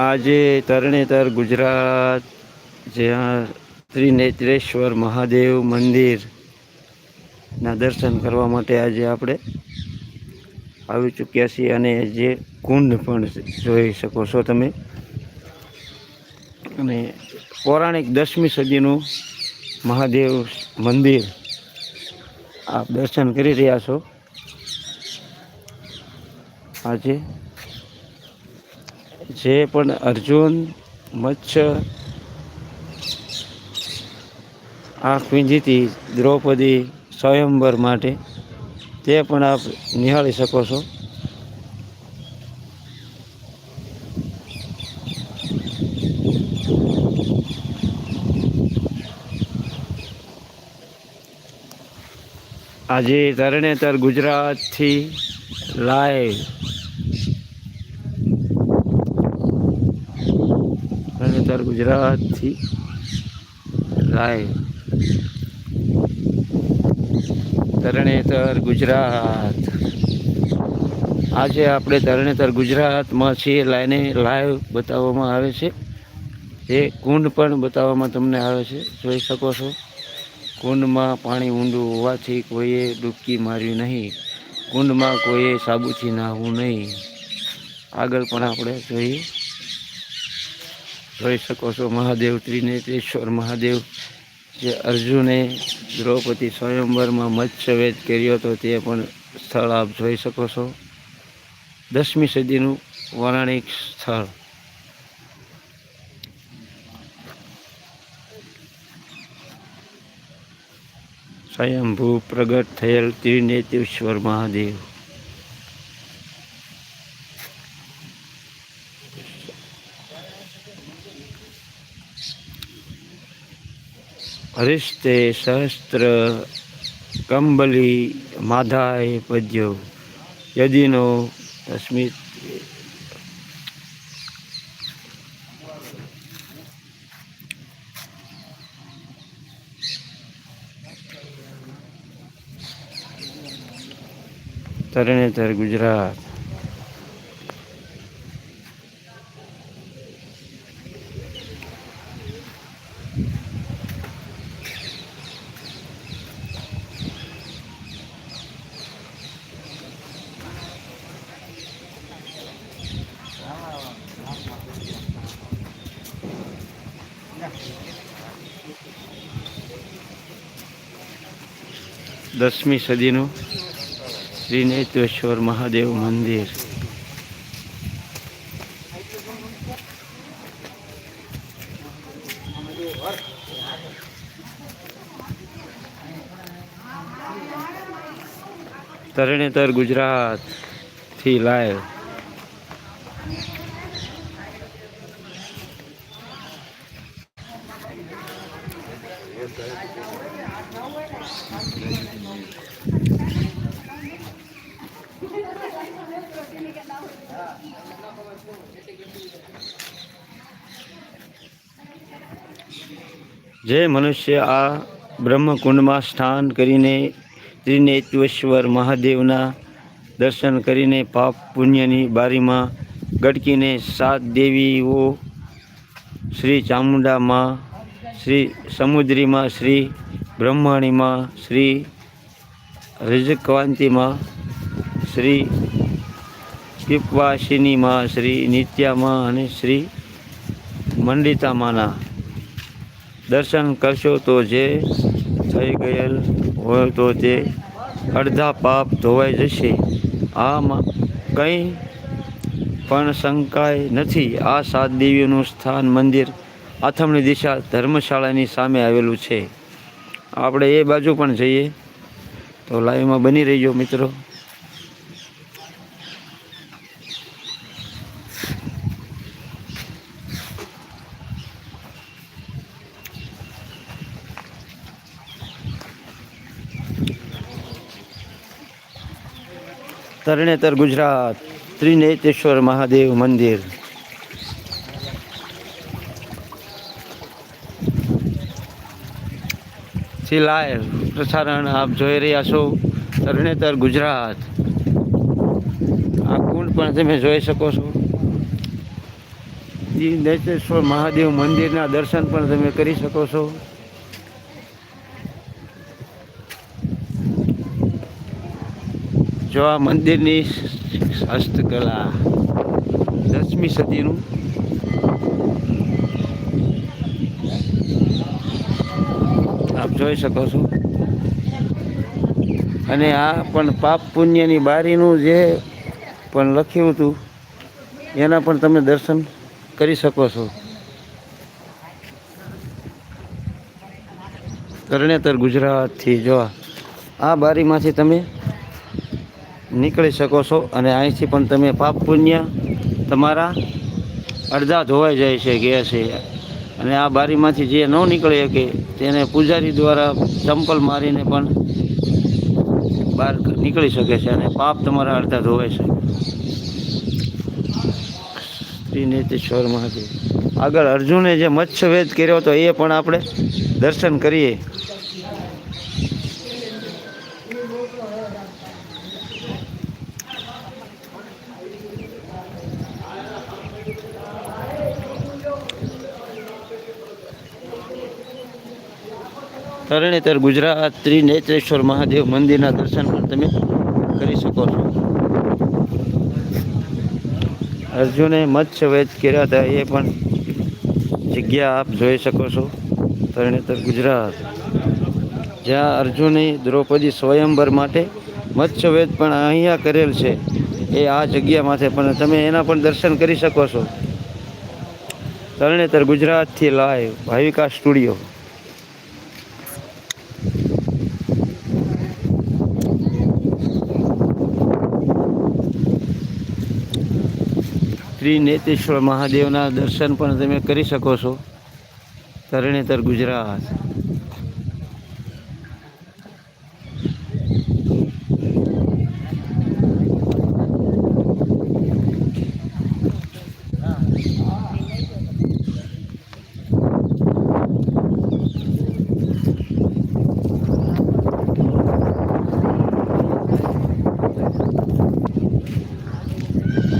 આજે તરણેતર ગુજરાત, જ્યાં ત્રિનેત્રેશ્વર મહાદેવ મંદિરના દર્શન કરવા માટે આજે આપણે આવી ચૂક્યા છીએ અને જે કુંડ પણ જોઈ શકો છો તમે. અને પૌરાણિક દસમી સદીનું મહાદેવ મંદિર આપ દર્શન કરી રહ્યા છો. આજે જે પણ અર્જુન મચ્છર આંખ વીંધીતી દ્રૌપદી સ્વયંવર માટે તે પણ આપ નિહાળી શકો છો. આજે તરણેતર ગુજરાતથી લાઈવ તરણેતર ગુજરાતથી લાઈવ તરણેતર ગુજરાત. આજે આપણે તરણેતર ગુજરાતમાં છીએ. લાઈને લાઈવ બતાવવામાં આવે છે. એ કુંડ પણ બતાવવામાં તમને આવે છે. જોઈ શકો છો. કુંડમાં પાણી ઊંડું હોવાથી કોઈએ ડૂબકી માર્યું નહીં. કુંડમાં કોઈએ સાબુથી નાહવું નહીં. આગળ પણ આપણે જોઈએ. જોઈ શકો છો મહાદેવ ત્રિનેત્રેશ્વર મહાદેવ, જે અર્જુને દ્રૌપદી સ્વયંવરમાં મત્સ્યવેદ કર્યો હતો તે પણ સ્થળ આપ જોઈ શકો છો. દસમી સદીનું વરાણિક સ્થળ. સ્વયંભૂ પ્રગટ થયેલ ત્રિનેત્રેશ્વર મહાદેવ. હરિષ્તે સહસ્ત્ર કંબલી માધાય પદ્યો યદિનો તસ્મિત તરણેતર ગુજરાત દસમી સદીનું શ્રીનેત્રેશ્વર મહાદેવ મંદિર. તરણેતર ગુજરાતથી લાઈવ જે મનુષ્ય આ બ્રહ્મકુંડમાં સ્નાન કરીને ત્રિનેત્રેશ્વર મહાદેવના દર્શન કરીને પાપ પુણ્યની બારીમાં ગડકીને સાત દેવીઓ શ્રી ચામુંડામાં શ્રી સમુદ્રીમાં, શ્રી બ્રહ્માણીમાં, શ્રી રજકવાંતિમાં, શ્રી પીપવાસિનીમાં, શ્રી નિત્યામાં અને શ્રી મંડિતામાંના. દર્શન કરશો તો જે થઈ ગયેલ હોય તો તે અડધા પાપ ધોવાઈ જશે. આમાં કંઈ પણ શંકાય નથી. આ સાત દેવીઓનું સ્થાન મંદિર આથમણી દિશા ધર્મશાળાની સામે આવેલું છે. આપણે એ બાજુ પણ જઈએ. તો લાઈવમાં બની રહીજો મિત્રો. તરણેતર ગુજરાત, ત્રિનેતેશ્વર મહાદેવ મંદિર. થી લાઈવ પ્રસારણ આપ જોઈ રહ્યા છો. તરણેતર ગુજરાત. આ કુંડ પણ તમે જોઈ શકો છો. ત્રિનેત્રેશ્વર મહાદેવ મંદિરના દર્શન પણ તમે કરી શકો છો. જો આ મંદિરની હસ્તકલા, દસમી સદીનું આપ જોઈ શકો છો. અને આ પણ પાપ પુણ્યની બારીનું જે પણ લખ્યું હતું, એના પણ તમે દર્શન કરી શકો છો. તરણેતર ગુજરાતથી જો આ બારીમાંથી તમે નીકળી શકો છો અને અહીંથી પણ તમે પાપ પુણ્ય તમારા અડધા ધોવાઈ જાય છે ગેસે અને આ બારીમાંથી જે ન નીકળે શકે તેને પૂજારી દ્વારા ચંપલ મારીને પણ બહાર નીકળી શકે છે અને પાપ તમારા અડધા ધોવાય છે. શ્રી નીતેશ્વર મહાદેવ આગળ અર્જુને જે મત્સ્યવેદ કર્યો હતો એ પણ આપણે દર્શન કરીએ. તરણેતર ગુજરાત ત્રિનેત્રેશ્વર મહાદેવ મંદિરના દર્શન પણ તમે કરી શકો છો. અર્જુને મત્સ્ય વેદ કર્યા હતા, એ પણ જગ્યા આપ જોઈ શકો છો. તરણેતર ગુજરાત. જ્યાં અર્જુને દ્રૌપદી સ્વયંવર માટે મત્સ્ય વેદ પણ અહીંયા કરેલ છે. એ આ જગ્યામાંથી પણ તમે એના પણ દર્શન કરી શકો છો. તરણેતર ગુજરાતથી લાઈવ ભાવિકા સ્ટુડિયો. ત્રિનેત્રેશ્વર મહાદેવના દર્શન પણ તમે કરી શકો છો. તરણેતર ગુજરાત.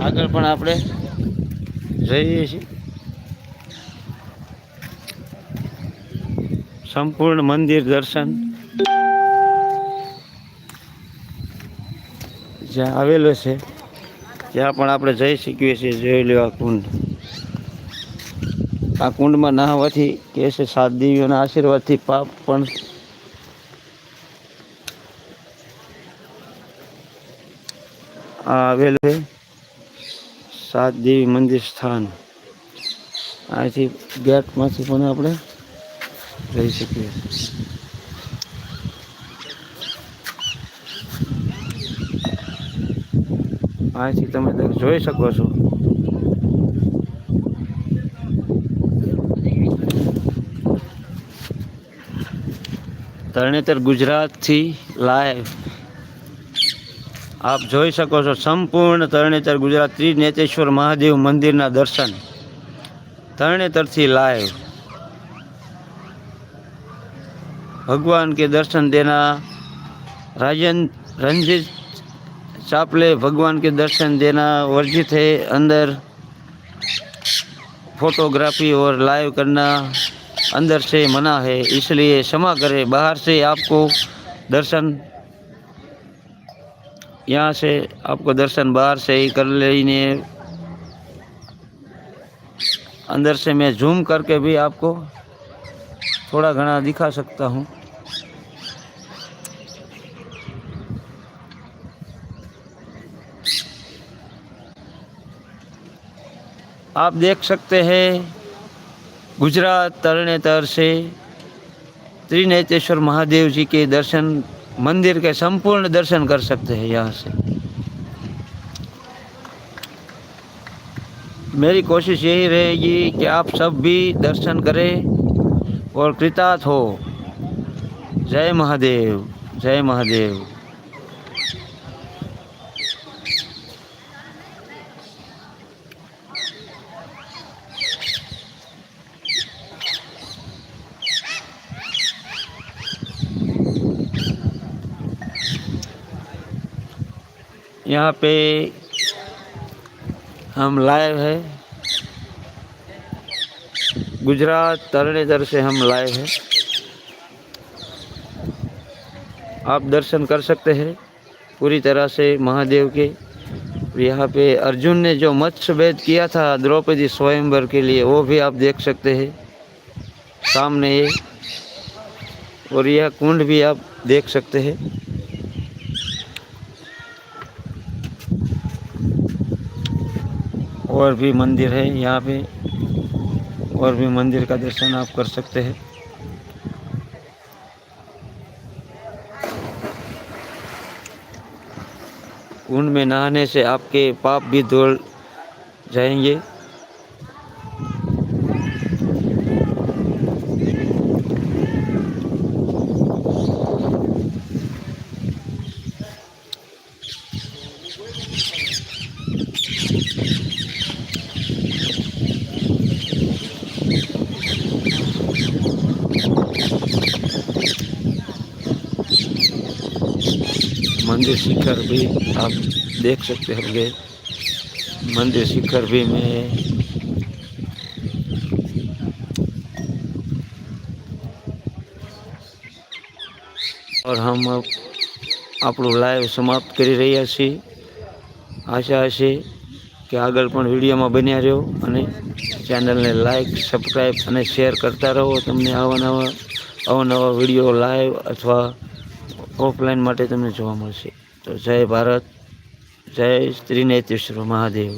આગળ પણ આપણે જઈએ છીએ. સંપૂર્ણ મંદિર દર્શન. જ્યાં આવેલો છે, ત્યાં પણ આપણે જઈ શકીએ છીએ, જોઈ લેવા કુંડ. આ કુંડમાં નહાવાથી કે છે, સાત દેવીઓના આશીર્વાદથી પાપ પણ આવેલું છે. સાત દેવી મંદિર સ્થાન. અહીંથી ગેટમાંથી પણ આપણે રહી શકીએ. અહીંથી તમે જોઈ શકો છો. તરણેતર ગુજરાતથી લાઈવ આપ જોઈ શકો છો સંપૂર્ણ તરણેતર ગુજરાત ત્રિનેત્રેશ્વર મહાદેવ મંદિરના દર્શન તરણેતરથી લાઈવ भगवान के दर्शन देना राजन रंजित चापले भगवान के दर्शन देना वर्जित है अंदर फोटोग्राफी और लाइव करना अंदर से मना है इसलिए क्षमा करें बाहर से आपको दर्शन यहाँ से आपको दर्शन बाहर से ही कर लेने अंदर से मैं जूम करके भी आपको थोड़ा घना दिखा सकता हूँ। आप देख सकते हैं, गुजरात तरणेतर से त्रिनेतेश्वर महादेव जी के दर्शन मंदिर के संपूर्ण दर्शन कर सकते हैं यहाँ से। मेरी कोशिश यही रहेगी कि आप सब भी दर्शन करें और कृतार्थ हो। जय महादेव जय महादेव। यहाँ पे हम लाइव है। गुजरात तरणेतर से हम लाए है। आप दर्शन कर सकते हैं पूरी तरह से महादेव के। यहाँ पे अर्जुन ने जो मत्स्य भेद किया था द्रौपदी स्वयंवर के लिए, वो भी आप देख सकते हैं। सामने ये और यह कुंड भी आप देख सकते हैं। और भी मंदिर है यहाँ पे, और भी मंदिर का दर्शन आप कर सकते हैं। कुंड में नहाने से आपके पाप भी धुल जाएँगे। मंदिर शिखर भी आप देख सकते होंगे मंदिर शिखर भी में और हम अब આપણું લાઈવ સમાપ્ત કરી રહ્યા છીએ આશા હશે કે આગળ પણ વિડીયોમાં બન્યા રહો અને ચેનલને લાઈક સબસ્ક્રાઈબ અને શેર કરતા રહો તમને આવા નવા અવનવા વિડીયો લાઈવ અથવા ઓફલાઈન માટે તમને જોવા મળશે. તો જય ભારત જય શ્રી નેતેશ્વર મહાદેવ.